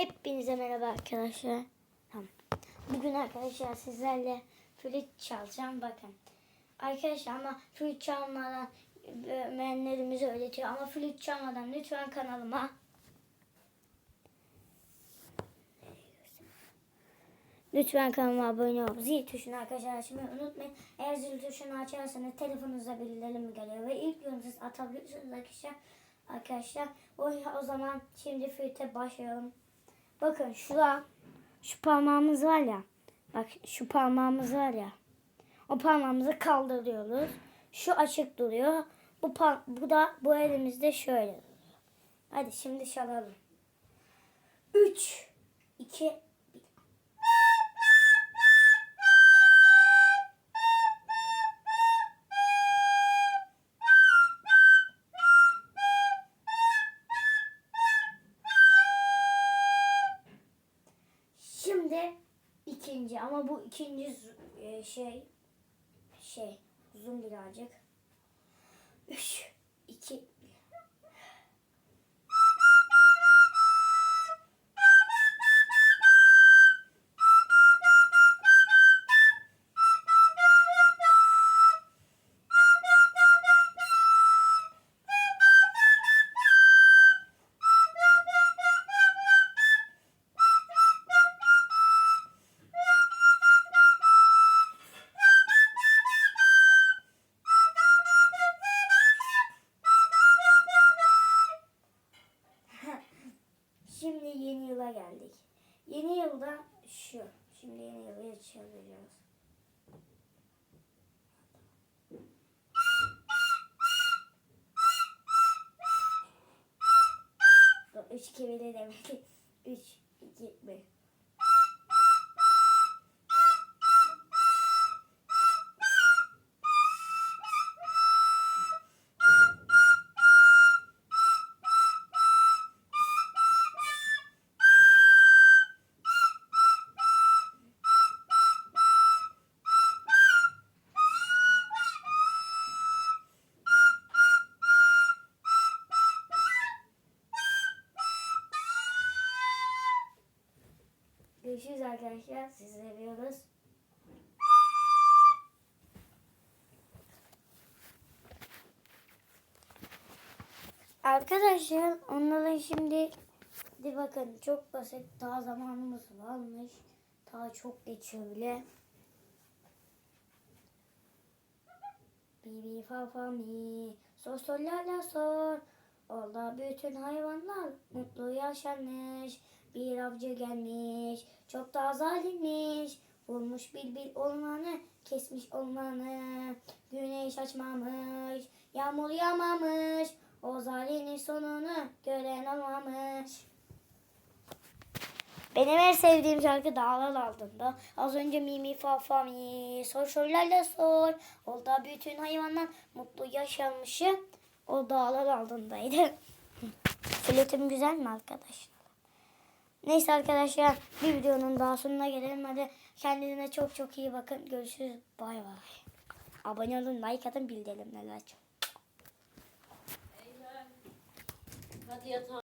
Hepinize merhaba arkadaşlar. Tamam. Bugün arkadaşlar sizlerle flüt çalacağım. Bakın. Arkadaşlar ama flüt çalmadan öğretmenlerimiz öğretiyor. Ama flüt çalmadan lütfen kanalıma Lütfen kanalıma abone olup zil tuşunu arkadaşlar açmayı unutmayın. Eğer zil tuşunu açarsanız telefonunuza bildirim geliyor ve ilk yorum siz atabilirsiniz arkadaşlar. Arkadaşlar o, o zaman şimdi flüte başlayalım. Bakın şurada şu parmağımız var ya. Bak şu parmağımız var ya. O parmağımızı kaldırıyoruz. Şu açık duruyor. Bu par- bu da bu elimizde şöyle duruyor. Hadi şimdi çalalım. 3 2 ikinci ama bu ikinci e, şey şey uzun birazcık. Üç, yeni yıla geldik. Yeni yılda şu. Şimdi yeni yılı çalacağız. Üç kere de demek. Üç, iki, bir. Görüşürüz arkadaşlar. Sizi seviyoruz. Arkadaşlar onların şimdi de bakın çok basit daha zamanımız varmış. Daha çok geçiyor bile. Bibi fa fa mi sor sor la la sor. Orada bütün hayvanlar mutlu yaşanmış. Bir avcı gelmiş çok da zalimmiş. Vurmuş bil bil ormanı kesmiş ormanı. Güneş açmamış yağmur yağmamış. O zalimin sonunu gören olmamış. Benim en sevdiğim şarkı Dağlar Altında. Az önce Mimi Fa Fa Mi Sor Sorlarla Sor. Orada bütün hayvanlar mutlu yaşanmışı. O dağlar altındaydı. Flütüm güzel mi arkadaşlar? Neyse arkadaşlar bir videonun daha sonuna gelelim. Hadi kendinize çok çok iyi bakın. Görüşürüz. Bay bay. Abone olun, like atın, bildirimleri açın. Hadi yatağa.